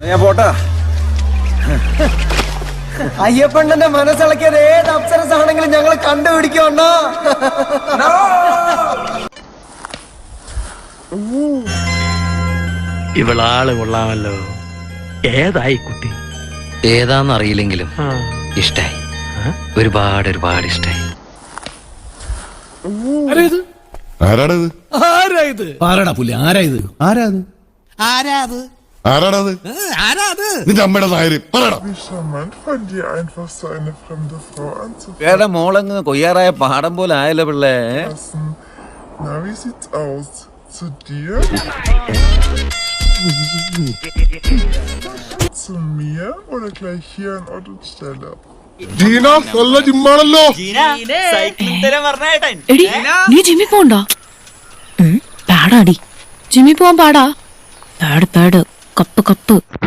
പോട്ടാ. അയ്യപ്പണ്ണന്റെ മനസ്സിളക്കിയത് ഏത് അപ്സരസ് ആണെങ്കിലും ഞങ്ങൾ കണ്ടുപിടിക്കണ്ടോ ഇവളാൾ കൊള്ളാമല്ലോ. ഏതായി കുട്ടി? ഏതാന്നറിയില്ലെങ്കിലും ഇഷ്ടായി. ഒരുപാട് ഒരുപാട് ഇഷ്ടായി. ആരാടത് പാറടാ പുള്ളി ആരാ ഇത് ആരാടാ പുല്ലി ആരാ ഇത്? ആരാ പറയടാ ആരാ ആരാടാ അത്? നിന്റെ അമ്മയുടെ സാഹചര്യം മോളങ്ങ് കൊയ്യാറായ പാടം പോലെ ആയല്ലോ പിള്ളേ. പോണ്ടോ പാടാടി. ജിമ്മി പോവാൻ പാടാ? തേട് തേട് カップカップ。